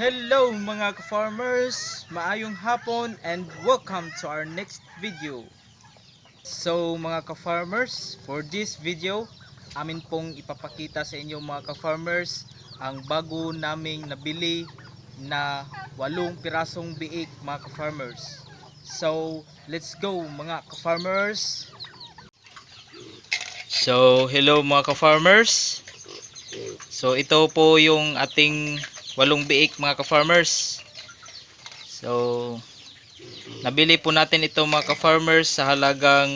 Hello mga ka-farmers! Maayong hapon and welcome to our next video. So mga ka-farmers, for this video, amin pong ipapakita sa inyo mga ka-farmers ang bago naming nabili na walong pirasong biik mga ka-farmers. So, let's go mga ka-farmers! So, hello mga ka-farmers! So, ito po yung ating walong biik mga ka-farmers. So, nabili po natin ito mga ka-farmers sa halagang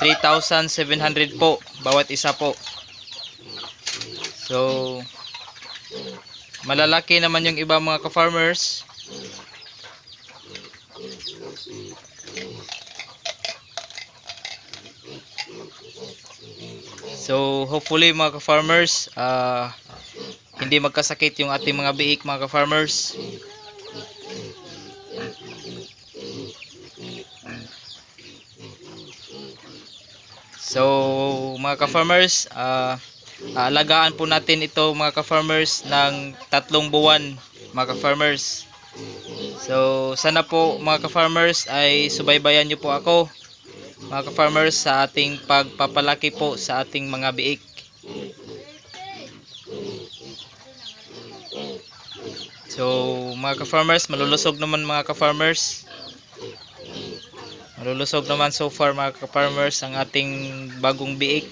3,700 po bawat isa po. So, malalaki naman yung iba mga ka-farmers. So, hopefully mga ka-farmers, ah hindi magkasakit yung ating mga biik mga ka-farmers. So, mga ka-farmers, ah aalagaan po natin ito mga ka-farmers ng tatlong buwan mga ka-farmers. So, sana po mga ka-farmers ay subaybayan nyo po ako mga ka-farmers sa ating pagpapalaki po sa ating mga biik. So, mga ka-farmers, malulusog naman mga ka-farmers. Malulusog naman so far mga ka-farmers ang ating bagong biik.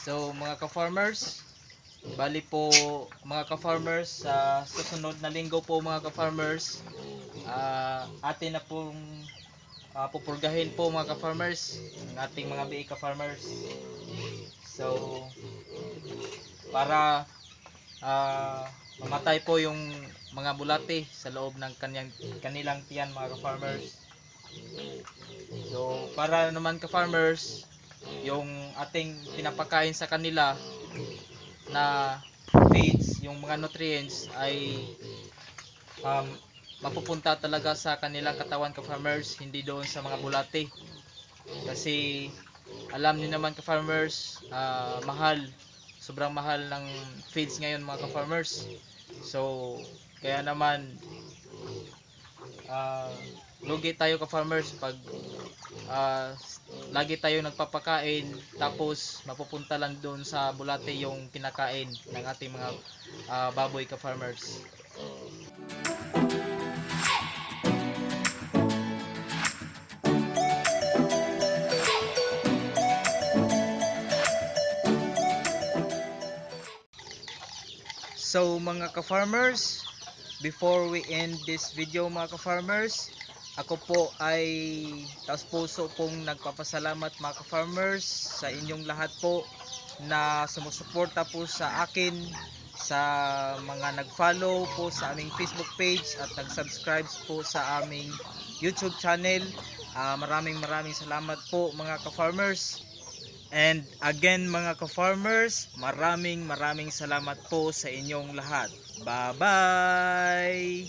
So, mga ka-farmers, Bali po mga ka-farmers sa susunod na linggo po mga ka-farmers ah, atin na pong ah, pupurgahin po mga ka-farmers ang ating mga BA ka-farmers. So para ah, mamatay po yung mga bulate sa loob ng kanyang, kanilang tiyan mga ka-farmers. So para naman ka-farmers yung ating pinapakain sa kanila na feeds, yung mga nutrients ay um, mapupunta talaga sa kanilang katawan ka farmers, hindi doon sa mga bulate. Kasi alam niyo naman ka farmers, ah, mahal, sobrang mahal ng feeds ngayon mga ka farmers. So, kaya naman ah, lugi tayo ka farmers pag ah, lagi tayo nagpapakain tapos mapupunta lang doon sa bulate yung kinakain ng ating mga ah, baboy ka farmers. So mga ka-farmers, before we end this video mga ka-farmers, ako po ay taos puso pong nagpapasalamat mga ka-farmers sa inyong lahat po na sumusuporta po sa akin sa mga nag-follow po sa aming Facebook page at nag-subscribe po sa aming YouTube channel. Ah, maraming maraming salamat po mga ka-farmers. And again mga ka-farmers, maraming maraming salamat po sa inyong lahat. Bye-bye!